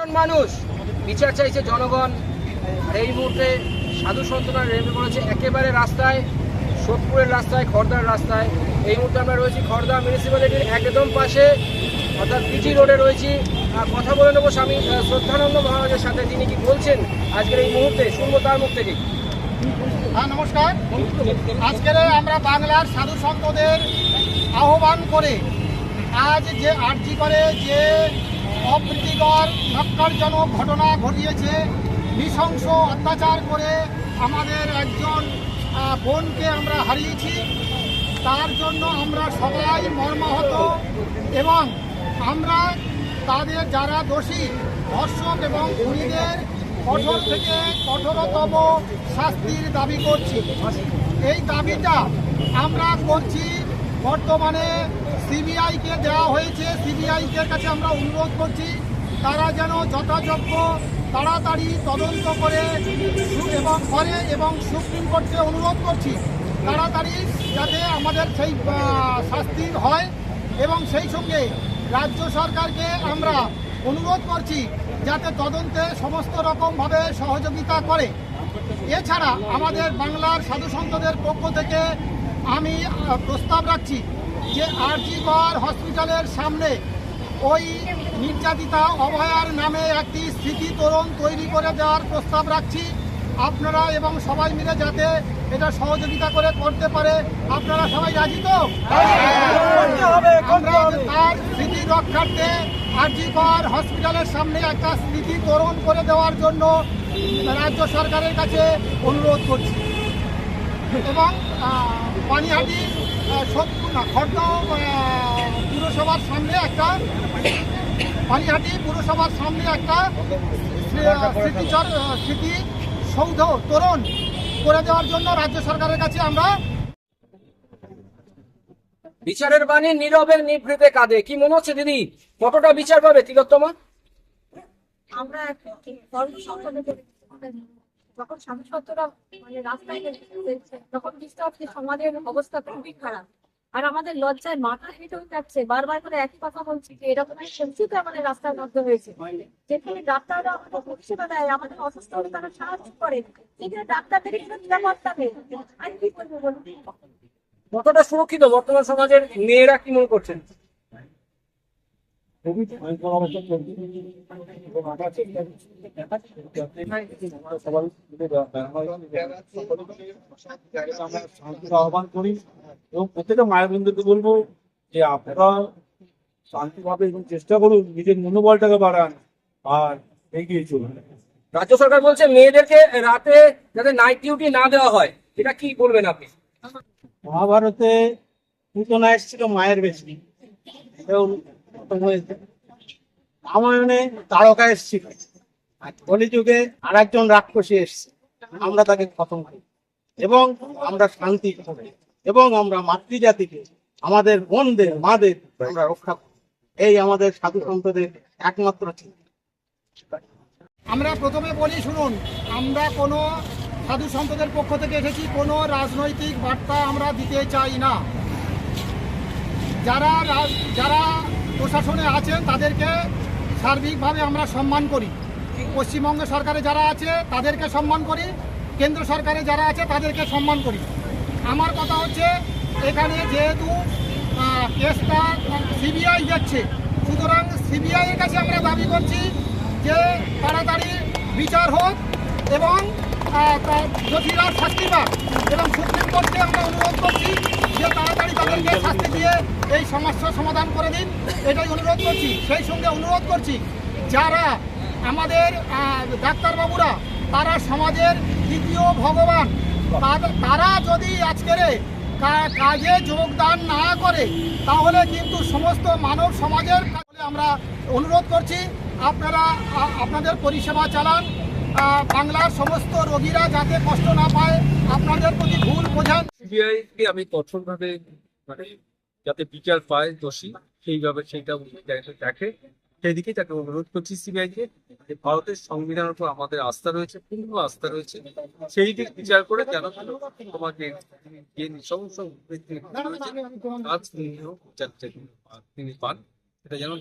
সাধারণ মানুষ। বিচার চাইছে জনগণ। আর এই মুহূর্তে সাধু সন্তরা নেমে পড়েছে একেবারে রাস্তায়, সোদপুরের রাস্তায়, খড়দার রাস্তায়। এই মুহূর্তে আমরা রয়েছি খড়দা মিউনিসিপ্যালিটির একদম পাশে। অর্থাৎ পিজি রোডে রয়েছি। কথা বলে নেব স্বামী শ্রদ্ধানন্দ মহারাজের সাথে তিনি কি বলছেন আজকের এই মুহূর্তে। শুনব তার মুখ থেকেই হ্যাঁ নমস্কার। আজকের আমরা বাংলার সাধু সন্তদের আহ্বান করে আজ যে আর্জি করে যে অপ্রীতিকর নক্কারজনক ঘটনা ঘটিয়েছে। নৃশংস অত্যাচার করে আমাদের একজন বোনকে আমরা হারিয়েছি। তার জন্য আমরা সবাই মর্মাহত এবং আমরা তাদের যারা দোষী, ধর্ষক এবং খুনিদের কঠোর থেকে কঠোরতম শাস্তির দাবি করছি। এই দাবিটা আমরা করছি বর্তমানে সিবিআইকে দেওয়া হয়েছে সিবিআইকে কাছে আমরা অনুরোধ করছি, তারা যেন যথাযোগ্য তাড়াতাড়ি তদন্ত করে এবং করে এবং সুপ্রিম কোর্টকে অনুরোধ করছি, তাড়াতাড়ি যাতে আমাদের সেই শাস্তি হয় এবং সেই সঙ্গে রাজ্য সরকারকে আমরা অনুরোধ করছি যাতে তদন্তে সমস্ত রকমভাবে সহযোগিতা করে। এছাড়া আমাদের বাংলার সাধু সন্তদের পক্ষ থেকে আমি প্রস্তাব রাখছি যে আরজিগড় হসপিটালের সামনে ওই নির্যাতিতা অভয়ার নামে একটি স্মৃতি তোরণ তৈরি করে দেওয়ার প্রস্তাব রাখছি। আপনারা এবং সবাই মিলে যাতে এটা সহযোগিতা করে করতে পারে। আপনারা সবাই রাজি তো? তার স্মৃতি রক্ষার্থে আরজিগড় হসপিটালের সামনে একটা স্মৃতি তোরণ করে দেওয়ার জন্য রাজ্য সরকারের কাছে অনুরোধ করছি। এবং পানিহাটি আহ, পুরসভার সামনে একটা পানিহাটি পুরসভার সামনে একটা স্মৃ- স্মৃতিচর স্মৃতি সৌধ তোরণ করে দেওয়ার জন্য রাজ্য সরকারের কাছে আমরা বিচারের বাণী নীরবের নিভৃতে কাঁদে। কি মনে হচ্ছে দিদি? কতটা বিচার পাবে তিলোত্তমা? আমরা যখন সাংসদরা মানে রাস্তায় তখন বুঝতে সমাজের অবস্থা খুবই খারাপ, আর আমাদের লজ্জায় মাথা হেঁটে যাচ্ছে বারবার করে একই কথা বলছি যে এরকম সত্যিতে আমাদের রাস্তার মধ্যে হয়েছে, যেখানে ডাক্তাররা আমাদের পরিষেবা দেয়, আমাদের অসুস্থ হলে তারা সাহায্য করে, সেখানে ডাক্তারদের কোনো নিরাপত্তা নেই আমি কি করব বলুন? কতটা সুরক্ষিত বর্তমান সমাজের মেয়েরা কি মনে করছেন? আহ্বান করি এবং প্রত্যেকটা মায়ের বন্ধুকে বলব যে আপনারা শান্তিভাবে এবং চেষ্টা করুন নিজের মনোবলটাকে বাড়ান আর এগিয়ে চলুন রাজ্য সরকার বলছে মেয়েদেরকে রাতে যাতে নাইট ডিউটি না দেওয়া হয়। এটা কি বলবেন আপনি? মহাভারতে পুতনা এসেছিল মায়ের বেশি। রামায়ণে তারকা এসেছিল আর কলিযুগে আর একজন রাক্ষসী এসছে। আমরা তাকে খতম করি এবং আমরা শান্তি করি এবং আমরা মাতৃজাতিকে, আমাদের বোনদের, মাদের আমরা রক্ষা করি। এই আমাদের সাধু সন্তদের একমাত্র চিন্তা। আমরা প্রথমে বলি, শুনুন, আমরা কোনো সাধু সন্তদের পক্ষ থেকে এসেছি, কোনো রাজনৈতিক বার্তা আমরা দিতে চাই না। যারা যারা প্রশাসনে আছেন, তাদেরকে সার্বিকভাবে আমরা সম্মান করি। পশ্চিমবঙ্গ সরকারে যারা আছে, তাদেরকে সম্মান করি। কেন্দ্র সরকারে যারা আছে, তাদেরকে সম্মান করি। আমার কথা হচ্ছে, এখানে যেহেতু কেসটা সিবিআই যাচ্ছে, সুতরাং সিবিআইয়ের কাছে আমরা দাবি করছি যে তাড়াতাড়ি বিচার হোক এবং দোষীরা শাস্তি পাক। এবং সুপ্রিম কোর্টকে আমরা অনুরোধ করছি যে তাড়াতাড়ি তাদেরকে শাস্তি দিয়ে এই সমস্যার সমাধান করে দিন, এটাই অনুরোধ করছি। সেই সঙ্গে অনুরোধ করছি, যারা আমাদের ডাক্তারবাবুরা, তারা সমাজের দ্বিতীয় ভগবান, তারা যদি আজকের কাজে যোগদান না করে, তাহলে কিন্তু সমস্ত মানব সমাজের আমরা অনুরোধ করছি। আপনারা আপনাদের পরিষেবা চালান বাংলার সমস্ত রোগীরা যাতে কষ্ট না পায়, আপনাদের প্রতি ভুল বোঝান। আমি কঠোরভাবে মানে যাতে বিচার পায় দোষী, সেইভাবে সেইটা দেখে। সেই দিকেই তাকে অনুরোধ করছি সিবিআই কে, যে ভারতের সংবিধানের উপর আমাদের আস্থা রয়েছে, পূর্ণ আস্থা রয়েছে, সেই দিক বিচার করে যেন তোমাকে যে বিচার তিনি পান- এটা যেন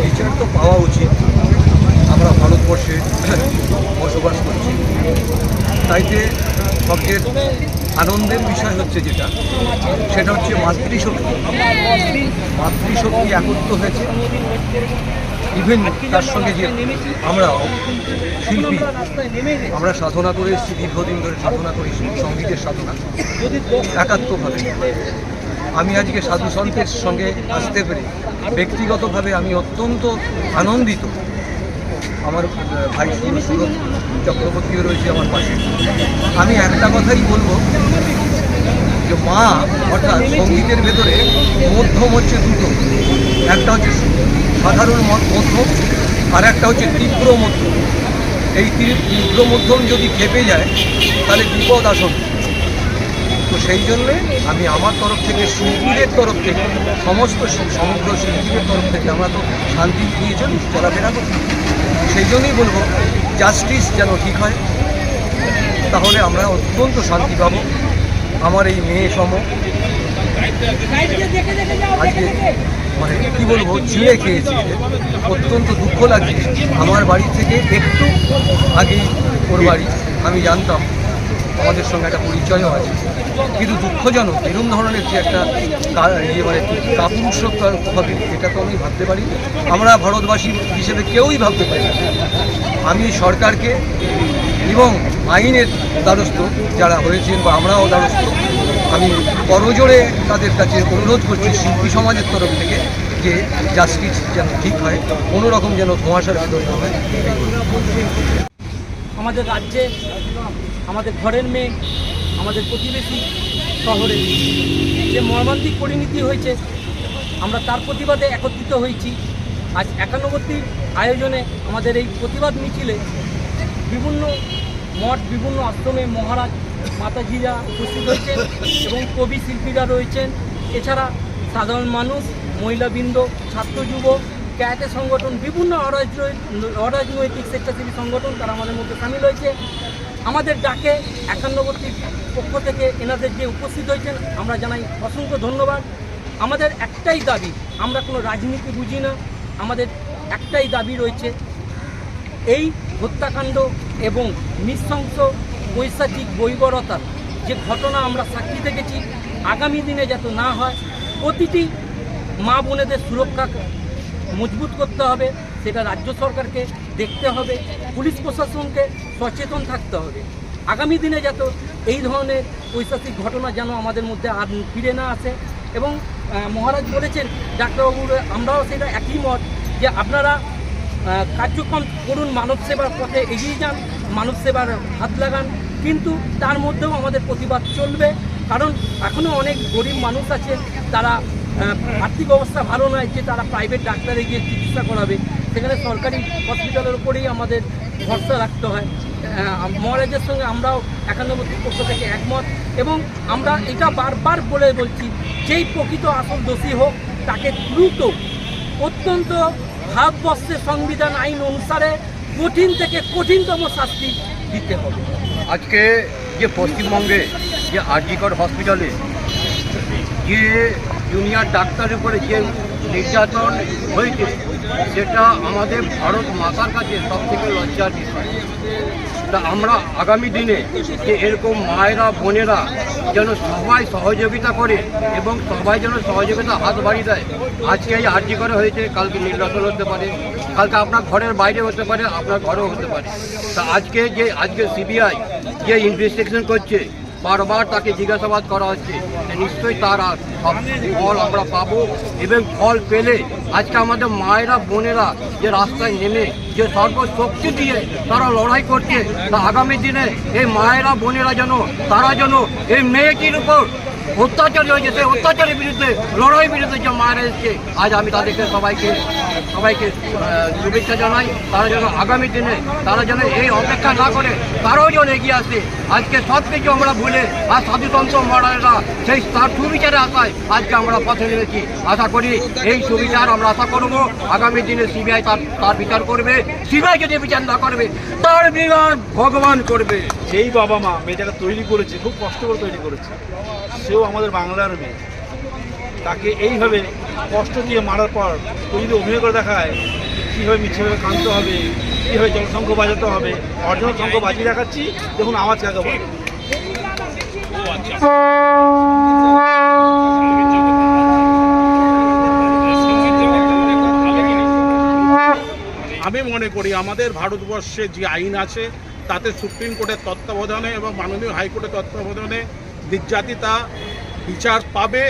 বিচার তো পাওয়া উচিত। আমরা ভারতবর্ষে বসবাস করছি। তাইতে সবচেয়ে আনন্দের বিষয় হচ্ছে যেটা, সেটা হচ্ছে মাতৃশক্তি। মাতৃশক্তি একত্র হয়েছে। ইভেন তার সঙ্গে যে আমরা শিল্পী, আমরা সাধনা করে এসেছি, দীর্ঘদিন ধরে সাধনা করি সঙ্গীতের সাধনা, একাত্মভাবে। আমি আজকে সাধু সন্তের সঙ্গে আসতে পেরে ব্যক্তিগতভাবে আমি অত্যন্ত আনন্দিত। আমার ভাই সুর সুরত চক্রবর্তীও রয়েছে আমার পাশে। আমি একটা কথাই বলব যে মা, অর্থাৎ সঙ্গীতের ভেতরে মধ্যম হচ্ছে দুটো। একটা হচ্ছে সাধারণ মধ্যম আর একটা হচ্ছে তীব্র মধ্যম। এই তীব্র মধ্যম যদি খেপে যায়, তাহলে বিপদ আসন্ন তো সেই জন্যে আমি আমার তরফ থেকে, শিল্পীদের তরফ থেকে, সমস্ত সমগ্র শিল্পীদের তরফ থেকে আমরা তো শান্তি নিয়েছেন চলাফেরা করি সেই জন্যই বলব জাস্টিস যেন ঠিক হয়, তাহলে আমরা অত্যন্ত শান্তি পাবো। আমার এই মেয়ে সম, আজকে মানে কি বলব চিড়ে খেয়েছি, অত্যন্ত দুঃখ লাগছে। আমার বাড়ি থেকে একটু আগেই ওর বাড়ি, আমি জানতাম, আমাদের সঙ্গে একটা পরিচয়ও আছে। কিন্তু দুঃখজনক এরকম ধরনের যে একটা ইয়ে মানে কি কাপুরুষতা হবে, এটা তো আমি ভাবতে পারি। আমরা ভারতবাসী হিসেবে কেউই ভাবতে পারি আমি সরকারকে এবং আইনের দ্বারস্থ যারা হয়েছেন বা আমরাও দ্বারস্থ, আমি করজোড়ে তাদের কাছে অনুরোধ করছি শিল্পী সমাজের তরফ থেকে যে জাস্টিস যেন ঠিক হয়, কোনো রকম যেন ধোঁয়াশার ভিতর না হয়। আমাদের রাজ্যে, আমাদের ঘরের মেয়ে, আমাদের প্রতিবেশী শহরে যে মর্মান্তিক পরিণতি হয়েছে আমরা তার প্রতিবাদে একত্রিত হয়েছি। আজ একান্নবর্তী আয়োজনে আমাদের এই প্রতিবাদ মিছিলে বিভিন্ন মঠ, বিভিন্ন আশ্রমে মহারাজ মাতাজিরা উপস্থিত হয়েছেন এবং কবি শিল্পীরা রয়েছেন। এছাড়া সাধারণ মানুষ, মহিলাবৃন্দ, ছাত্র যুব ক্যাটে সংগঠন, বিভিন্ন অরাজনৈতিক স্বেচ্ছাসেবী সংগঠন তারা আমাদের মধ্যে সামিল হয়েছে। আমাদের ডাকে একান্নবর্তীর পক্ষ থেকে এনাদের যে উপস্থিত হয়েছেন, আমরা জানাই অসংখ্য ধন্যবাদ। আমাদের একটাই দাবি, আমরা কোনো রাজনীতি বুঝি না, আমাদের একটাই দাবি রয়েছে এই হত্যাকাণ্ড এবং নৃশংস বৈশাচিক বৈবরতার যে ঘটনা আমরা সাক্ষী দেখেছি, আগামী দিনে যাতে না হয়, প্রতিটি মা বোনেদের সুরক্ষা মজবুত করতে হবে, সেটা রাজ্য সরকারকে দেখতে হবে, পুলিশ প্রশাসনকে সচেতন থাকতে হবে। আগামী দিনে যাতে এই ধরনের ঐতিহাসিক ঘটনা যেন আমাদের মধ্যে আর ফিরে না আসে এবং মহারাজ বলেছেন, ডাক্তারবাবুর, আমরাও সেটা একই মত, যে আপনারা কার্যক্রম করুন, মানব সেবার পথে এগিয়ে যান, মানব সেবার হাত লাগান, কিন্তু তার মধ্যেও আমাদের প্রতিবাদ চলবে, কারণ এখনও অনেক গরিব মানুষ আছে তারা আর্থিক অবস্থা ভালো নয়, যে তারা প্রাইভেট ডাক্তারে গিয়ে চিকিৎসা করাবে, সেখানে সরকারি হসপিটালের উপরেই আমাদের ভরসা রাখতে হয়। মহারাজের সঙ্গে আমরাও একান্নবর্তী পক্ষ থেকে একমত এবং আমরা এটা বারবার বলে বলছি, যেই প্রকৃত আসল দোষী হোক, তাকে দ্রুত অত্যন্ত ভারতবর্ষের সংবিধান আইন অনুসারে কঠিন থেকে কঠিনতম শাস্তি দিতে হবে। আজকে যে পশ্চিমবঙ্গে যে আরজিকর হসপিটালে যে জুনিয়র ডাক্তারের উপরে যে নির্যাতন হয়েছে, সেটা আমাদের ভারত মাতার কাছে সব থেকে লজ্জার বিষয়। তা আমরা আগামী দিনে যে এরকম মায়েরা, বোনেরা যেন সবাই সহযোগিতা করে এবং সবাই যেন সহযোগিতা হাত বাড়িয়ে দেয়, আজকে এই আর্জি করে হয়েছে, কালকে নির্বাচন হতে পারে, কালকে আপনার ঘরের বাইরে হতে পারে, আপনার ঘরেও হতে পারে। তা আজকে যে, আজকে সিবিআই যে ইনভেস্টিগেশন করছে বারবার তাকে জিজ্ঞাসাবাদ করা হচ্ছে নিশ্চয়ই তার ফল আমরা পাবো এবং ফল পেলে আজকে আমাদের মায়েরা, বোনেরা যে রাস্তায় নেমে যে সর্বশক্তি দিয়ে তারা লড়াই করছে, তা আগামী দিনে এই মায়েরা, বোনেরা যেন, তারা যেন এই মেয়েটির উপর অত্যাচার হয়েছে সেই অত্যাচারের বিরুদ্ধে লড়াই বিরুদ্ধে যে মায়েরা এসছে, আজ আমি তাদেরকে সবাইকে সবাইকে শুভেচ্ছা জানাই। তারা যেন আগামী দিনে, তারা যেন এই অপেক্ষা না করে, তারাও যেন এগিয়ে আসে। আজকে সব কিছু আমরা ভুলে, আর সাধুতন্ত্র মহারাজরা সেই তার সুবিচারে আসায় আজকে আমরা পথে নেমেছি। আশা করি এই সুবিচার আমরা আশা করব। আগামী দিনে সিবিআই তার তার বিচার করবে। সিবিআই যদি বিচার না করবে, তার বিচার ভগবান করবে। যেই বাবা মা, মেয়েটাকে তৈরি করেছে, খুব কষ্ট করে তৈরি করেছে। সেও আমাদের বাংলার মেয়ে। তাকে এইভাবে কষ্ট দিয়ে মারার পর ও যদি অভিনয় করে দেখায়, কীভাবে মিছিভাবে কাঁদতে হবে, কীভাবে জনসংখ্য বাজাতে হবে অর্জন সংখ্য বাজিয়ে দেখাচ্ছি, দেখুন আওয়াজ কাকে বলে। আমি মনে করি আমাদের ভারতবর্ষে যে আইন আছে, তাতে সুপ্রিম কোর্টের তত্ত্বাবধানে এবং মাননীয় হাইকোর্টের তত্ত্বাবধানে নির্যাতিতা বিচার পাবে।